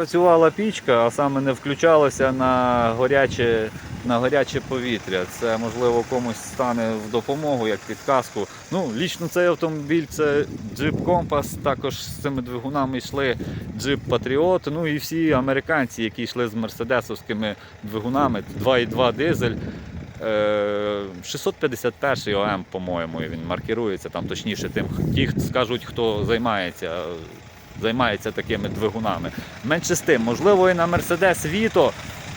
Працювала пічка, а саме не включалося на гаряче, на гаряче повітря. Це можливо комусь стане в допомогу як підказку. Ну, лічно цей автомобіль це Jeep Compass, також з цими двигунами йшли Jeep Patriot, ну і всі американці, які йшли з мерседесовськими двигунами, 2,2 дизель. Е, 651 ОМ, по-моєму, він маркірується там точніше тим, ті скажуть, хто займається, займається такими двигунами. Менше з тим, можливо, і на Vito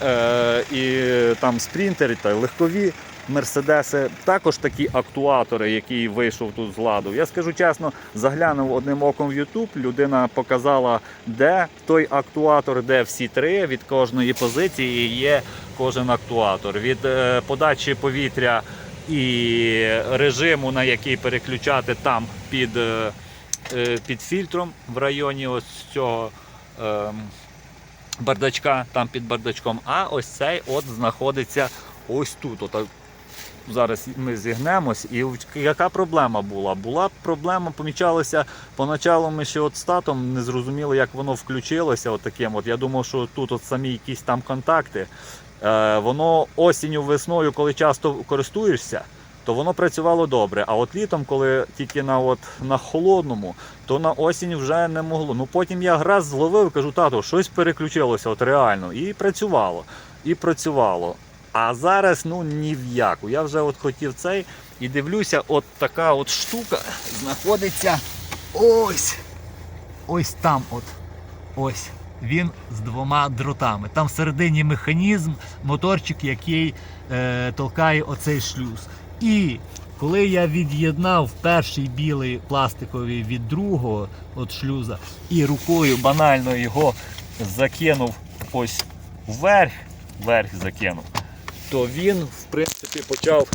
е, і там спринтери та легкові Мерседеси, також такі актуатори, який вийшов тут з ладу. Я скажу чесно, заглянув одним оком в YouTube, людина показала, де той актуатор, де всі три від кожної позиції є кожен актуатор. Від е, подачі повітря і режиму, на який переключати там під, е, під фільтром в районі ось цього. ем, бардачка, там під бардачком, а ось цей от знаходиться ось тут. От, зараз ми зігнемось. І яка проблема була? Була проблема, помічалася поначалу ми ще от статом не зрозуміли, як воно включилося. От таким. От я думав, що тут от самі якісь там контакти. Е, воно осінню, весною, коли часто користуєшся, то воно працювало добре. А от літом, коли тільки на, от, на холодному, то на осінь вже не могло. Ну потім я раз зловив, кажу, тато, щось переключилося, от реально. І працювало. І працювало. А зараз ну ні в яку. Я вже от хотів цей і дивлюся, от така от штука знаходиться ось. Ось там от. Ось. Він з двома дротами. Там всередині механізм, моторчик, який е, толкає оцей шлюз. І коли я від'єднав перший білий пластиковий від другого от шлюза і рукою банально його закинув ось вверх, вверх закинув, то він, в принципі, почав.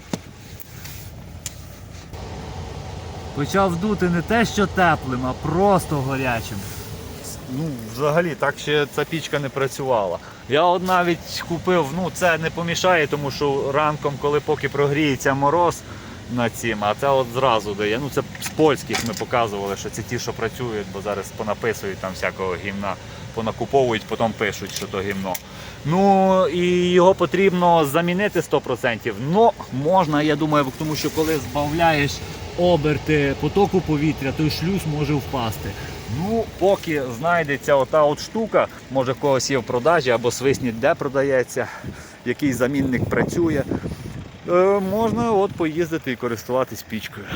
Почав дути не те, що теплим, а просто гарячим. Ну, взагалі, так ще ця пічка не працювала. Я от навіть купив, ну це не помішає, тому що ранком, коли поки прогріється мороз на цім, а це от зразу дає. Ну це з польських ми показували, що це ті, що працюють, бо зараз понаписують там всякого гімна, понакуповують, потім пишуть, що то гімно. Ну і його потрібно замінити 100%. Ну, можна, я думаю, тому що коли збавляєш оберти потоку повітря, той шлюз може впасти. Ну, поки знайдеться ота от штука, може в когось є в продажі або свисніть, де продається, який замінник працює. Е, можна от поїздити і користуватись пічкою.